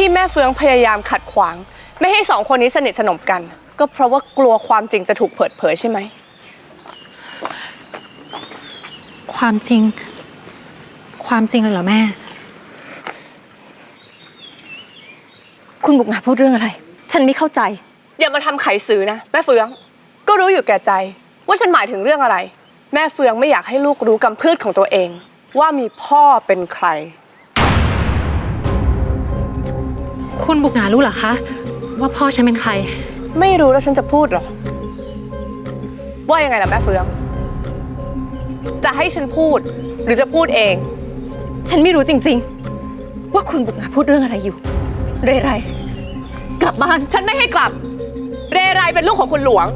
ที่แม่เฟืองพยายามขัดขวาง ไม่ให้สองคนนี้สนิทสนมกัน ก็เพราะว่ากลัวความจริงจะถูกเปิดเผยใช่ไหม ความจริง ความจริงเลยเหรอแม่ คุณบุกงาพูดเรื่องอะไร ฉันไม่เข้าใจ อย่ามาทำไขสือนะ แม่เฟือง ก็รู้อยู่แก่ใจ ว่าฉันหมายถึงเรื่องอะไร แม่เฟืองไม่อยากให้ลูกรู้กำพืชของตัวเอง ว่ามีพ่อเป็นใคร คุณบุกงารู้เหรอคะ ว่าพ่อฉันเป็นใคร ไม่รู้แล้วฉันจะพูดเหรอ ว่ายังไงล่ะแม่เฟือง จะให้ฉันพูดหรือจะพูดเอง ฉันไม่รู้จริง ๆ ว่าคุณบุกงาพูดเรื่องอะไรอยู่ เรไร กลับบ้าน ฉันไม่ให้กลับ เรไรเป็นลูกของคุณหลวง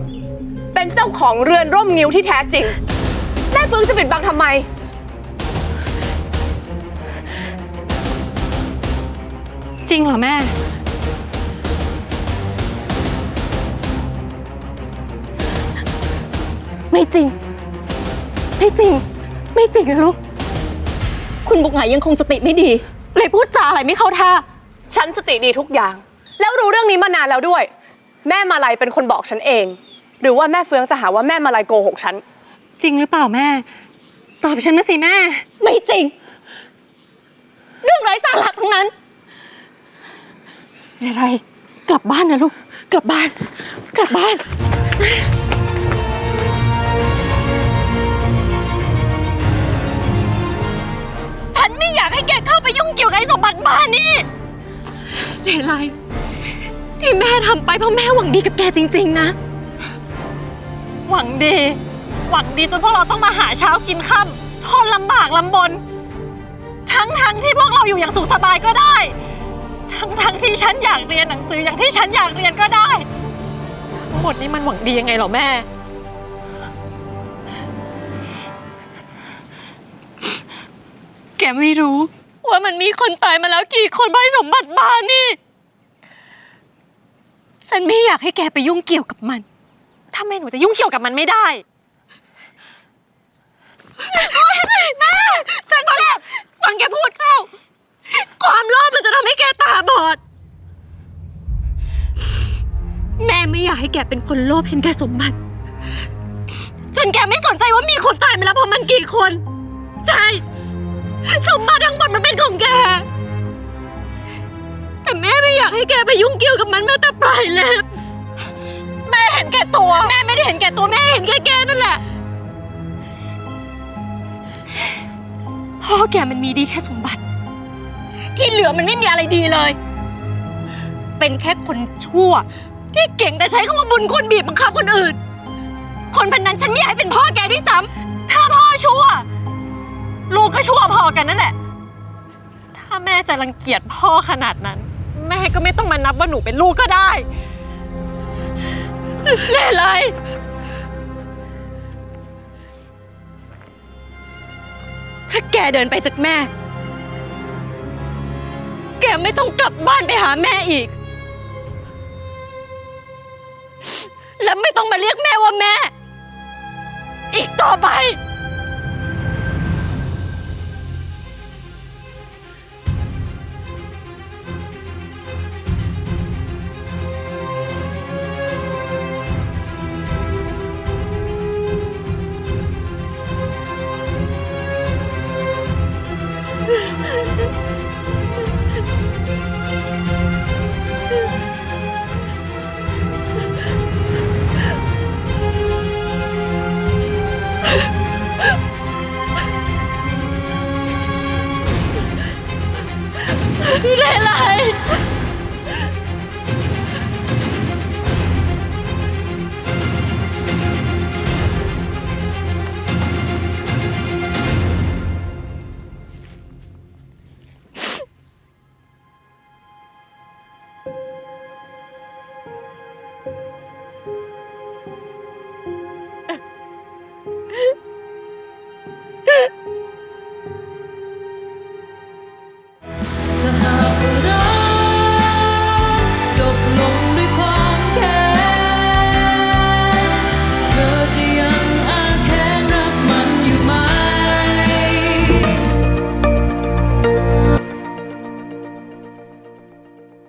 เป็นเจ้าของเรือนร่มงิ้วที่แท้จริง แม่เฟืองจะปิดบังทำไม ริงเหรอแม่ ไม่จริง ไม่จริง ไม่จริงนะลูก คุณบุกงายังคงสติไม่ดี เลยพูดจาอะไรไม่เข้าท่า ฉันสติดีทุกอย่าง แล้วรู้เรื่องนี้มานานแล้วด้วย แม่มาลัยเป็นคนบอกฉันเอง หรือว่าแม่เฟืองจะหาว่าแม่มาลัยโกหกฉัน จริงหรือเปล่าแม่ ตอบฉันมาสิแม่ ไม่จริง เรื่องไร้สาระทั้งนั้น เรไร กลับบ้านนะลูก กลับบ้าน กลับบ้าน ฉันไม่อยากให้แกเข้าไปยุ่งเกี่ยวกับไอ้สมบัติบ้านนี่เลไลที่แม่ทำไปเพราะแม่หวังดีกับแกจริง ๆ นะ หวังดี หวังดีจนพวกเราต้องมาหาเช้ากินค่ำทนลำบากลำบน ทั้งทั้งๆที่พวกเราอยู่อย่างสุขสบายก็ได้ ทั้งทั้งที่ฉันอยากเรียนหนังสืออย่างที่ฉันอยากเรียนก็ได้ ทั้งหมดนี้มันหวังดียังไงเหรอแม่ แกไม่รู้ ว่ามันมีคนตายมาแล้วกี่คนใบสมบัติบ้านนี่ ฉันไม่อยากให้แกไปยุ่งเกี่ยวกับมันทำไม่หนูจะยุ่งเกี่ยวกับมันไม่ได้แม่ฉันเจ็บฟังแกพูดเข้า ความโลภมันจะทำให้แกตาบอด แม่ไม่อยากให้แกเป็นคนโลภเห็นแกสมบัติ จนแกไม่สนใจว่ามีคนตายมาแล้วเพราะมันกี่คน ใช่ สมบัติทั้งหมดมันเป็นของแก แต่แม่ไม่อยากให้แกไปยุ่งเกี่ยวกับมันแม้แต่ปลายเล็บแม่เห็นแก่ตัว แม่ไม่ได้เห็นแก่ตัวแม่เห็นแก่แกนั่นแหละ พ่อแกมันมีดีแค่สมบัติ ที่เหลือมันไม่มีอะไรดีเลย เป็นแค่คนชั่ว ที่เก่งแต่ใช้คำว่าบุญคุณบีบบังคับคนอื่น คนพันนั้นฉันไม่อยากให้เป็นพ่อแกด้วยซ้ำถ้าพ่อชั่ว ลูกก็ชั่วพอกันนั่นแหละ ถ้าแม่จะรังเกียจพ่อขนาดนั้น แม่ก็ไม่ต้องมานับว่าหนูเป็นลูกก็ได้เล่ไรถ้าแกเดินไปจากแม่ แกไม่ต้องกลับบ้านไปหาแม่อีก และไม่ต้องมาเรียกแม่ว่าแม่ เรไร